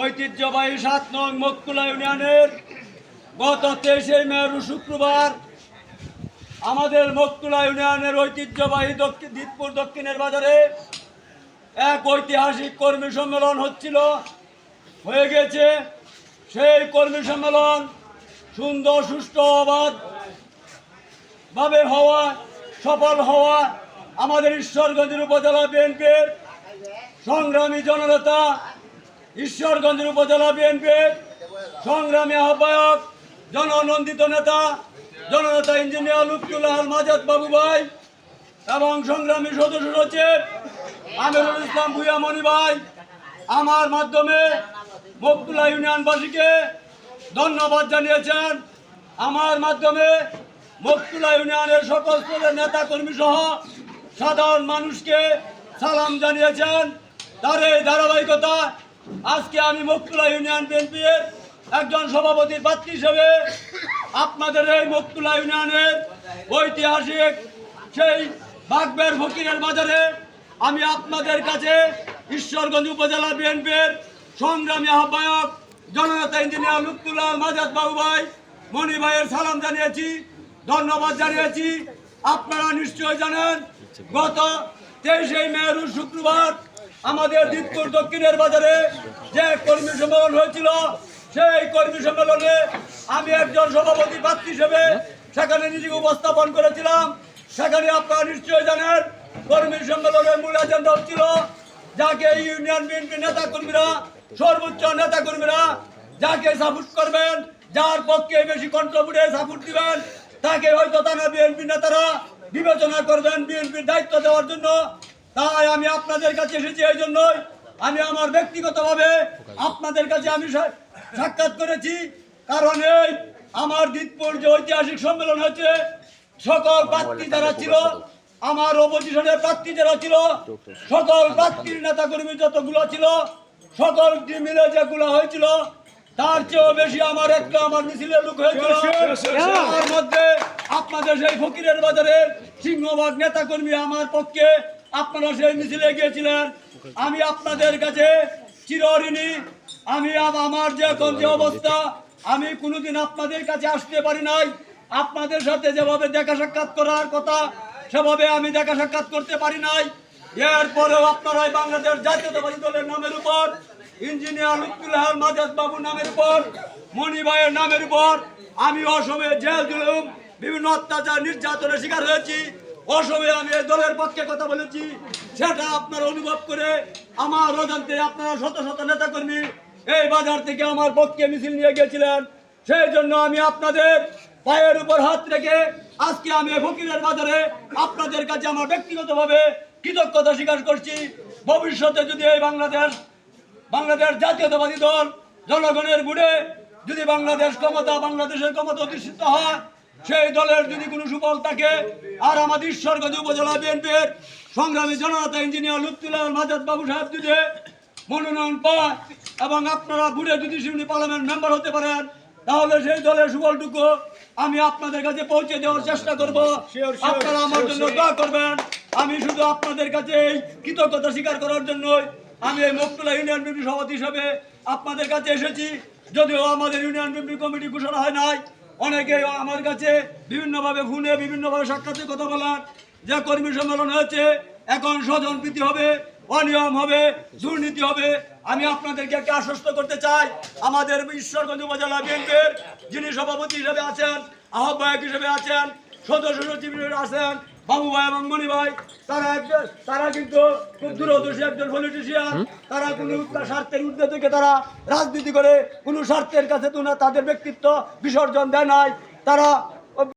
ঐতিহ্যবাহী সাত নং মকুলা ইউনিয়নের গত তেইশে মেরু শুক্রবার আমাদের মকুলা ইউনিয়নের ঐতিহ্যবাহী দক্ষিণ দিতপুর দক্ষিণের বাজারে এক ঐতিহাসিক কর্মী সম্মেলন হচ্ছিল। হয়ে গেছে সেই কর্মী সম্মেলন সুন্দর, সুষ্ঠু, অবাধ ভাবে হওয়া, সফল হওয়া আমাদের ঈশ্বরগঞ্জের উপজেলা বিএনপির সংগ্রামী জননেতা ঈশ্বরগঞ্জের উপজেলা বিএনপির সংগ্রামী আহ্বায়ক, জননন্দিত নেতা, জননেতা ইঞ্জিনিয়ার লুৎফুল্লাহ মাজাদ বাবু ভাই এবং সংগ্রামী সদস্য সচিব আমিরুল ইসলাম ভুইয়া মণি ভাই। আমার মাধ্যমে মকতুল্লাহ ইউনিয়নবাসীকে ধন্যবাদ জানিয়েছেন। আমার মাধ্যমে মকতুল্লাহ ইউনিয়নের সকল স্তরের নেতা কর্মী সহ সাধারণ মানুষকে সালাম জানিয়েছেন। তার এই ধারাবাহিকতা আজকে আমি মকতুল্লাহ ইউনিয়ন বিএনপির একজন সভাপতি প্রার্থী হিসেবে আপনাদের এই মকতুল্লাহ ইউনিয়নের ঐতিহাসিক সেই বাগবের ফকিরের বাজারে আমি আপনাদের কাছে ঈশ্বরগঞ্জ উপজেলা বিএনপির সংগ্রামী আহ্বায়ক জননেতা ইঞ্জিনিয়ার লুৎফুল্লাহ মাজাদ বাবু ভাই, মণি ভাইয়ের সালাম জানিয়েছি, ধন্যবাদ জানিয়েছি। আপনারা নিশ্চয় জানেন, গত তেইশে মে রোজ শুক্রবার আমাদের দিতপুর দক্ষিণের বাজারে যে কর্মী সম্মেলন হয়েছিল, সেই কর্মী সম্মেলনে আমি একজন সভাপতি প্রার্থী হিসেবে সেখানে নিজেকে উপস্থাপন করেছিলাম। সেখানে আপনারা নিশ্চয়ই জানেন, কর্মী সম্মেলনের মূল এজেন্ডা হচ্ছিল যাকে ইউনিয়ন বিএনপি নেতা কর্মীরা সর্বোচ্চ নেতা কর্মীরা যাকে সাপোর্ট করবেন, যার পক্ষে বেশি কণ্ঠপুরে সাপোর্ট দিবেন, তাকে হয়তো তারা বিএনপি নেতারা বিবেচনা করবেন বিএনপির দায়িত্ব দেওয়ার জন্য। তাই আমি আপনাদের কাছে এসেছি এই জন্যই। আমি আমার ব্যক্তিগতভাবে আপনাদের কাছে আমি সাক্ষাৎ করেছি। কারণ এই আমার দিতপুর যে ঐতিহাসিক সম্মেলন হয়েছে সকল প্রার্থী যারা ছিল আমার অপোজিশনের প্রার্থী যারা ছিল সকল প্রার্থীর নেতা কর্মী যতগুলো ছিল সকল মিলে যেগুলো হয়েছিল তার চেয়েও বেশি আমার একটা আমার মিছিলের লোক হয়েছিল। তার মধ্যে আপনাদের সেই ফকিরের বাজারে সিংহবাগ নেতা কর্মী আমার পক্ষে আপনারা সেই মিছিলে গিয়েছিলেন। আমি আপনাদের কাছে চিরঋণী আমি আমার যে এখন যে অবস্থা, আমি কোনোদিন আপনাদের কাছে আসতে পারি নাই। আপনাদের সাথে যেভাবে দেখা সাক্ষাৎ করার কথা, সেভাবে আমি দেখা সাক্ষাৎ করতে পারি নাই। এরপরেও আপনারা বাংলাদেশ জাতীয়তাবাদী দলের নামের উপর, ইঞ্জিনিয়ার লুৎফুল্লাহ মাজাদ বাবু নামের উপর, মণি ভাইয়ের নামের উপর, আমি অসময়ে জেল জুলুম, বিভিন্ন অত্যাচার, নির্যাতনের শিকার হয়েছি। অসময়ে আমি এই দলের পক্ষে কথা বলেছি। সেটা আপনারা অনুভব করে আমার অজান্তে আপনারা শত শত নেতাকর্মী এই বাজার থেকে আমার পক্ষে মিছিল নিয়ে গিয়েছিলেন। সেই জন্য আমি আপনাদের পায়ের উপর হাত রেখে আজকে আমি ফকিরের বাজারে আপনাদের কাছে আমার ব্যক্তিগতভাবে কৃতজ্ঞতা স্বীকার করছি। ভবিষ্যতে যদি এই বাংলাদেশ বাংলাদেশ জাতীয়তাবাদী দল জনগণের গুণে যদি বাংলাদেশ ক্ষমতা বাংলাদেশের ক্ষমতা অধিষ্ঠিত হয় সেই দলের যদি কোনো সুফল থাকে আর আমাদের ঈশ্বরগঞ্জ উপজেলা বিএনপির সংগ্রামী জনতা ইঞ্জিনিয়ার লুৎফুল্লাহ মাজাদ বাবু সাহেব যদি মনোনয়ন পায় এবং আপনারা বুড়ে যদি শুনি পার্লামেন্ট মেম্বার হতে পারেন তাহলে সেই দলের সুফলটুকু আমি আপনাদের কাছে পৌঁছে দেওয়ার চেষ্টা করব। আপনারা আমার জন্য দোয়া করবেন। আমি শুধু আপনাদের কাছে এই কৃতজ্ঞতা স্বীকার করার জন্যই আমি এই মকতুলা ইউনিয়ন বিএনপি সভাপতি হিসাবে আপনাদের কাছে এসেছি। যদিও আমাদের ইউনিয়ন বিএনপি কমিটি ঘোষণা হয় নাই অনেকে আমার কাছে বিভিন্নভাবে ফোনে, বিভিন্নভাবে সাক্ষাতে কথা বলার যে কর্মী সম্মেলন হয়েছে, এখন স্বজন প্রীতি হবে, অনিয়ম হবে, দুর্নীতি হবে। আমি আপনাদেরকে একটা আশ্বস্ত করতে চাই, আমাদের ঈশ্বরগঞ্জ উপজেলা বিএনপির যিনি সভাপতি হিসেবে আছেন, আহ্বায়ক হিসেবে আছেন, সদস্য সচিব আছেন বাবু ভাই এবং মণি ভাই তারা একজন তারা কিন্তু খুব দূরদর্শী একজন পলিটিশিয়ান তারা কোনো স্বার্থের ঊর্ধ্বে থেকে তারা রাজনীতি করে কোনো স্বার্থের কাছে তো না তাদের ব্যক্তিত্ব বিসর্জন দেয় নাই। তারা